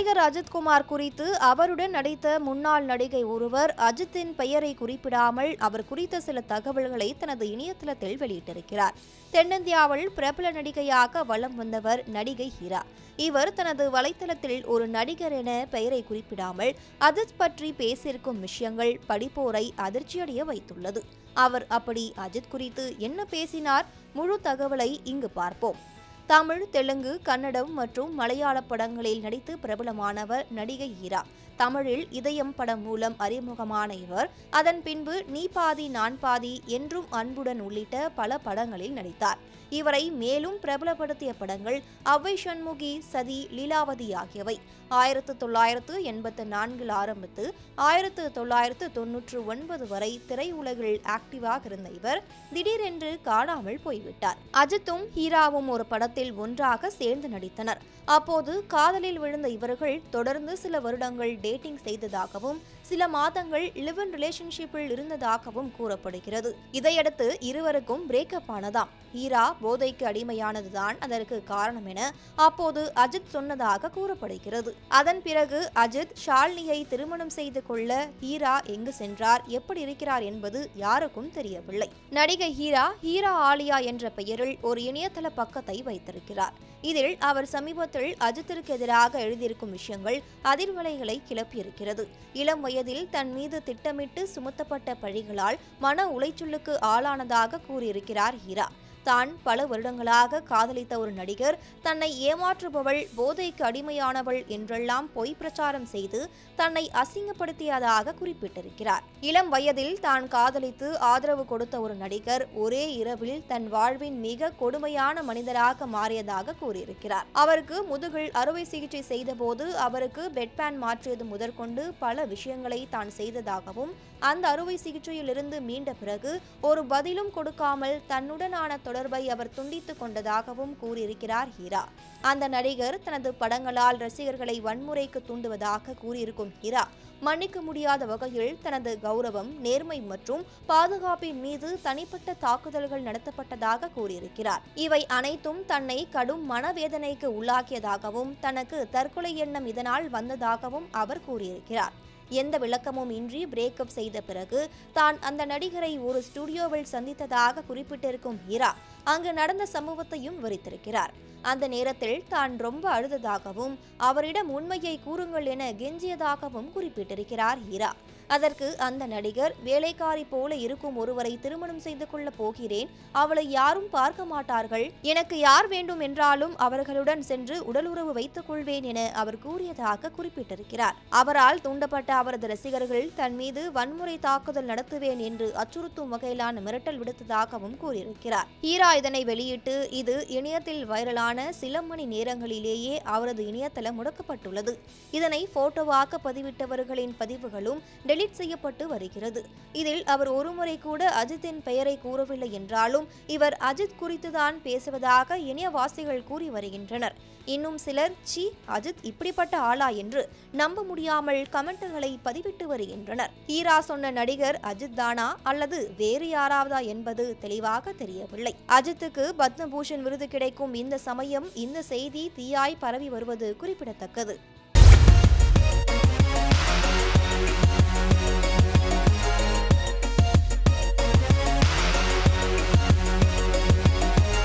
நடிகர் அஜித்குமார் குறித்து அவருடன் நடித்த முன்னாள் நடிகை ஒருவர் அஜித்தின் பெயரை குறிப்பிடாமல் அவர் குறித்த சில தகவல்களை தனது இணையதளத்தில் வெளியிட்டிருக்கிறார். தென்னிந்தியாவில் பிரபல நடிகையாக வலம் வந்தவர் நடிகை ஹீரா. இவர் தனது வலைத்தளத்தில் ஒரு நடிகர் என பெயரை குறிப்பிடாமல் அஜித் பற்றி பேசியிருக்கும் விஷயங்கள் படிப்போரை அதிர்ச்சியடைய வைத்துள்ளது. அவர் அப்படி அஜித் குறித்து என்ன பேசினார்? முழு தகவலை இங்கு பார்ப்போம். தமிழ் தெலுங்கு கன்னடம் மற்றும் மலையாள படங்களில் நடித்து பிரபலமானவர் நடிகை ஈரா தமிழில் இதயம் படம் மூலம் அறிமுகமான இவர். அதன் பின்பு நீ பாதி நான் பாதி என்றும் அன்புடன் உள்ளிட்ட பல படங்களில் நடித்தார். இவரை மேலும் பிரபலப்படுத்திய படங்கள் அவ்வை சண்முகி சதி லீலாவதி ஆகியவை. ஆயிரத்து தொள்ளாயிரத்து எண்பத்து நான்கில் ஆரம்பித்து ஆயிரத்து தொள்ளாயிரத்து தொன்னூற்று ஒன்பது வரை திரையுலகில் ஆக்டிவாக இருந்த இவர் திடீரென்று காணாமல் போய்விட்டார். அஜித்தும் ஹீராவும் ஒரு படத்தில் ஒன்றாக சேர்ந்து நடித்தனர். அப்போது காதலில் விழுந்த இவர்கள் தொடர்ந்து சில வருடங்கள் டேட்டிங் செய்ததாகவும் சில மாதங்கள் லிவ் இன் ரிலேஷன்ஷிப்பில் இருந்ததாகவும் கூறப்படுகிறது. இதையடுத்து இருவருக்கும் பிரேக்கப் ஆனதாம். ஈரா போதைக்கு அடிமையானதுதான் அதற்கு காரணம் என அப்போது அஜித் சொன்னதாக கூறப்படுகிறது. அதன் பிறகு அஜித் ஷால்னியை திருமணம் செய்து கொள்ள ஹீரா எங்கு சென்றார் எப்படி இருக்கிறார் என்பது யாருக்கும் தெரியவில்லை. நடிகை ஹீரா ஹீரா ஆலியா என்ற பெயரில் ஒரு இணையதள பக்கத்தை வைத்திருக்கிறார். இதில் அவர் சமீபத்தில் அஜித்திற்கு எதிராக எழுதியிருக்கும் விஷயங்கள் அதிர்வலைகளை கிளப்பியிருக்கிறது இளம் வயதில் தன் மீது திட்டமிட்டு சுமத்தப்பட்ட பழிகளால் மன உளைச்சலுக்கு ஆளானதாக கூறியிருக்கிறார் ஹீரா. தான் பல வருடங்களாக காதலித்த ஒரு நடிகர் தன்னை ஏமாற்றுபவள் போதைக்கு அடிமையானவள் என்றெல்லாம் பொய் பிரச்சாரம் செய்து தன்னை அசிங்கப்படுத்தியதாக குறிப்பிட்டிருக்கிறார். இளம் வயதில் தான் காதலித்து ஆதரவு கொடுத்த ஒரு நடிகர் ஒரே இரவில் தன் வாழ்வின் மிக கொடுமையான மனிதராக மாறியதாக கூறியிருக்கிறார். அவருக்கு முதுகில் அறுவை சிகிச்சை செய்தபோது அவருக்கு பெட்பேன் மாற்றியது முதற்கொண்டு பல விஷயங்களை தான் செய்ததாகவும் அந்த அறுவை சிகிச்சையிலிருந்து மீண்ட பிறகு ஒரு பதிலும் கொடுக்காமல் தன்னுடனான தொடர்பை அவர் துண்டித்துக் கொண்டதாகவும் கூறியிருக்கிறார் ஹீரா. அந்த நடிகர் தனது படங்களால் ரசிகர்களை வன்முறைக்கு தூண்டுவதாக கூறியிருக்கும் ஹீரா. மன்னிக்க முடியாத வகையில் தனது கௌரவம் நேர்மை மற்றும் பாதுகாப்பின் மீது தனிப்பட்ட தாக்குதல்கள் நடத்தப்பட்டதாக கூறியிருக்கிறார். இவை அனைத்தும் தன்னை கடும் மனவேதனைக்கு உள்ளாக்கியதாகவும் தனக்கு தற்கொலை எண்ணம் இதனால் வந்ததாகவும் அவர் கூறியிருக்கிறார். எந்த விளக்கமும் இன்றி பிரேக்கப் செய்த பிறகு தான் அந்த நடிகரை ஒரு ஸ்டுடியோவில் சந்தித்ததாக குறிப்பிட்டிருக்கும் ஹீரா அங்கு நடந்த சம்பவத்தையும் விவரித்திருக்கிறார் அந்த நேரத்தில் தான் ரொம்ப அழுததாகவும் அவரிடம் உண்மையை கூறுங்கள் என கெஞ்சியதாகவும் குறிப்பிட்டிருக்கிறார் ஹீரா அதற்கு அந்த நடிகர் வேலைக்காரி போல இருக்கும் ஒருவரை திருமணம் செய்து கொள்ளப் போகிறேன் அவளை யாரும் பார்க்க மாட்டார்கள் எனக்கு யார் வேண்டும் என்றாலும் அவர்களுடன் சென்று உடலுறவு வைத்துக் கொள்வேன் என அவர் கூறியதாக குறிப்பிட்டிருக்கிறார். அவரால் தூண்டப்பட்ட அவரது ரசிகர்கள் தன் மீது வன்முறை தாக்குதல் நடத்துவேன் என்று அச்சுறுத்தும் வகையிலான மிரட்டல் விடுத்ததாகவும் கூறியிருக்கிறார். ஹீரா இதனை வெளியிட்டு இது இணையத்தில் வைரலான சில மணி நேரங்களிலேயே அவரது இணையதளம் முடக்கப்பட்டுள்ளது. இதனை போட்டோவாக பதிவிட்டவர்களின் பதிவுகளும் டெலிட் செய்யப்பட்டு வருகிறது. இதில் அவர் ஒருமுறை கூட அஜித்தின் பெயரை கூறவில்லை என்றாலும் இவர் அஜித் குறித்துதான் பேசுவதாக இணையவாசிகள் கூறி வருகின்றனர். இன்னும் சிலர் சி அஜித் இப்படிப்பட்ட ஆளா? என்று நம்ப முடியாமல் கமெண்ட்டுகளை பதிவிட்டு வருகின்றனர். ஹீரா சொன்ன நடிகர் அஜித் தானா? அல்லது வேறு யாராவதா என்பது தெளிவாக தெரியவில்லை. அஜித்துக்கு பத்மபூஷன் விருது கிடைக்கும் இந்த சமயம் இந்த செய்தி தீயாய் பரவி வருவது குறிப்பிடத்தக்கது.